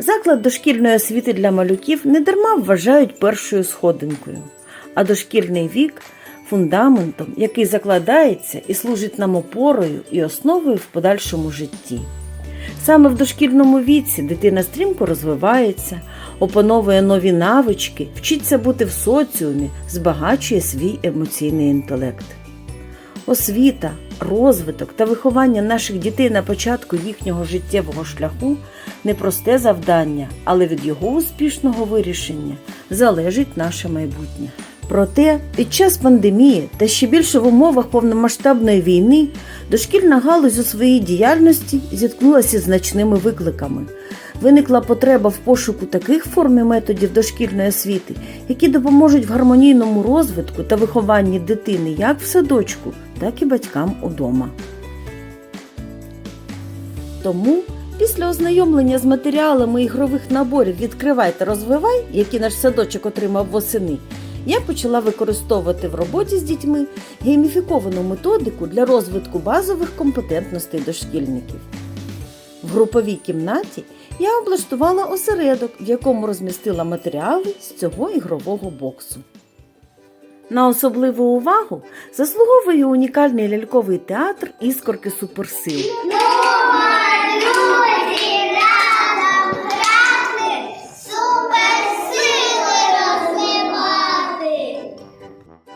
Заклад дошкільної освіти для малюків недарма вважають першою сходинкою, а дошкільний вік фундаментом, який закладається і служить нам опорою і основою в подальшому житті. Саме в дошкільному віці дитина стрімко розвивається, опановує нові навички, вчиться бути в соціумі, збагачує свій емоційний інтелект. Освіта, розвиток та виховання наших дітей на початку їхнього життєвого шляху непросте завдання, але від його успішного вирішення залежить наше майбутнє. Проте під час пандемії та ще більше в умовах повномасштабної війни дошкільна галузь у своїй діяльності зіткнулася з значними викликами. Виникла потреба в пошуку таких форм і методів дошкільної освіти, які допоможуть в гармонійному розвитку та вихованні дитини як в садочку, так і батькам удома. Тому після ознайомлення з матеріалами ігрових наборів Відкривай та розвивай, які наш садочок отримав восени, я почала використовувати в роботі з дітьми гейміфіковану методику для розвитку базових компетентностей дошкільників. В груповій кімнаті я облаштувала осередок, в якому розмістила матеріали з цього ігрового боксу. На особливу увагу заслуговує унікальний ляльковий театр Іскорки суперсил.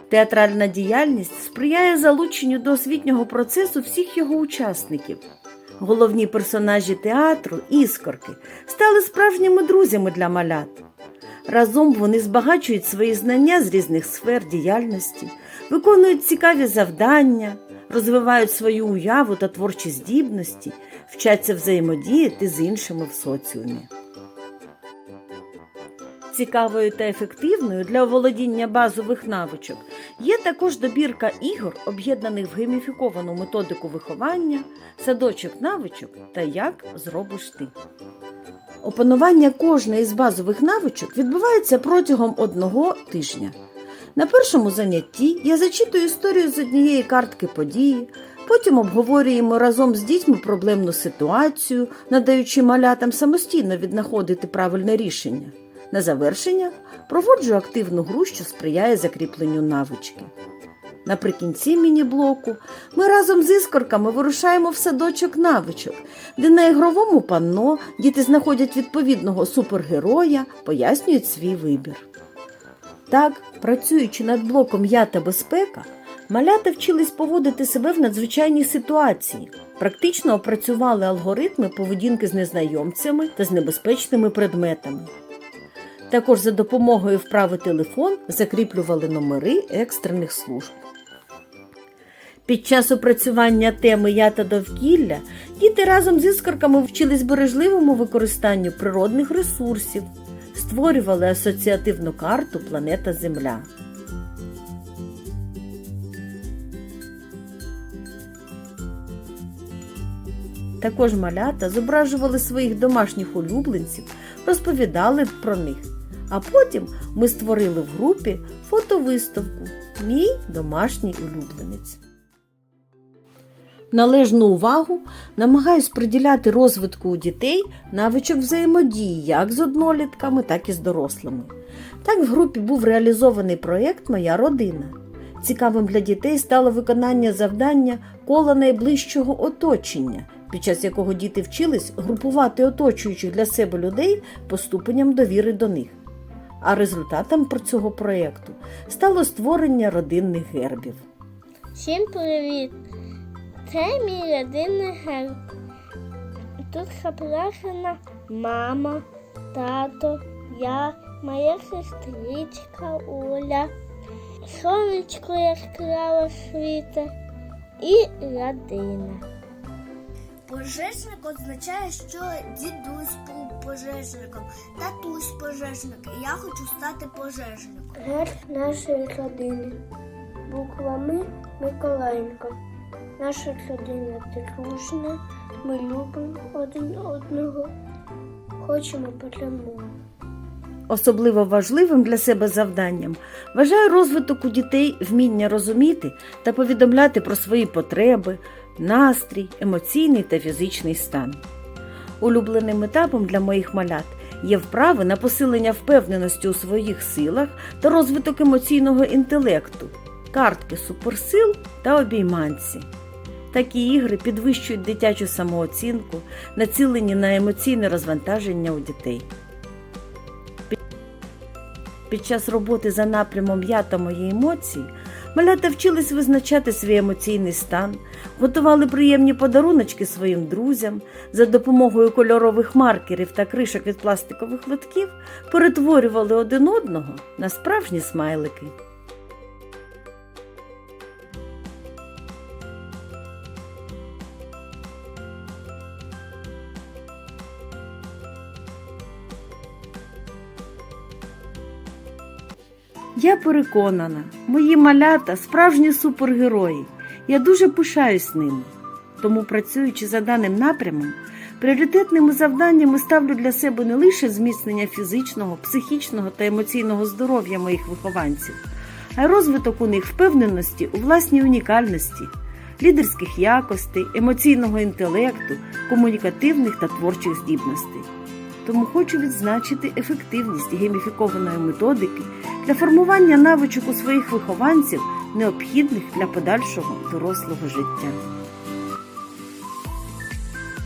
Театральна діяльність сприяє залученню до освітнього процесу всіх його учасників. Головні персонажі театру, іскорки, стали справжніми друзями для малят. Разом вони збагачують свої знання з різних сфер діяльності, виконують цікаві завдання, розвивають свою уяву та творчі здібності, вчаться взаємодіяти з іншими в соціумі. Цікавою та ефективною для оволодіння базових навичок є також добірка ігор, об'єднаних в гейміфіковану методику виховання, садочок навичок та як зробиш ти. Опанування кожної з базових навичок відбувається протягом одного тижня. На першому занятті я зачитую історію з однієї картки події, потім обговорюємо разом з дітьми проблемну ситуацію, надаючи малятам самостійно віднаходити правильне рішення. На завершення проводжу активну гру, що сприяє закріпленню навички. Наприкінці міні-блоку ми разом з іскорками вирушаємо в садочок навичок, де на ігровому панно діти знаходять відповідного супергероя, пояснюють свій вибір. Так, працюючи над блоком Я та безпека, малята вчились поводити себе в надзвичайній ситуації, практично опрацювали алгоритми поведінки з незнайомцями та з небезпечними предметами. Також за допомогою вправи телефон закріплювали номери екстрених служб. Під час опрацювання теми Я та довкілля діти разом з іскорками вчились бережливому використанню природних ресурсів, створювали асоціативну карту Планета Земля. Також малята зображували своїх домашніх улюбленців, розповідали про них. А потім ми створили в групі фотовиставку Мій домашній улюбленець. Належну увагу намагаюсь приділяти розвитку у дітей навичок взаємодії як з однолітками, так і з дорослими. Так в групі був реалізований проєкт Моя родина. Цікавим для дітей стало виконання завдання кола найближчого оточення, під час якого діти вчились групувати оточуючих для себе людей по ступеням довіри до них. А результатом цього проєкту стало створення родинних гербів. Всім привіт! Це мій родинний герб. Тут зображена мама, тато, я, моя сестричка Оля, сонечко яскраво світе і родина. Пожежник означає, що дідусь був пожежником, татусь пожежник, і я хочу стати пожежником. Герб нашої родини. Буквами Миколаєнко. Наша родина дружна, ми любимо один одного, хочемо перемоги. Особливо важливим для себе завданням вважаю розвиток у дітей вміння розуміти та повідомляти про свої потреби, настрій, емоційний та фізичний стан. Улюбленим етапом для моїх малят є вправи на посилення впевненості у своїх силах та розвиток емоційного інтелекту, картки суперсил та обійманці. Такі ігри підвищують дитячу самооцінку, націлені на емоційне розвантаження у дітей. Під час роботи за напрямом Я та мої емоції малята вчились визначати свій емоційний стан, готували приємні подаруночки своїм друзям, за допомогою кольорових маркерів та кришок від пластикових лотків перетворювали один одного на справжні смайлики. Я переконана, мої малята справжні супергерої. Я дуже пишаюсь ними. Тому, працюючи за даним напрямом, пріоритетними завданнями ставлю для себе не лише зміцнення фізичного, психічного та емоційного здоров'я моїх вихованців, а й розвиток у них впевненості у власній унікальності, лідерських якостей, емоційного інтелекту, комунікативних та творчих здібностей. Тому хочу відзначити ефективність гейміфікованої методики для формування навичок у своїх вихованців, необхідних для подальшого дорослого життя.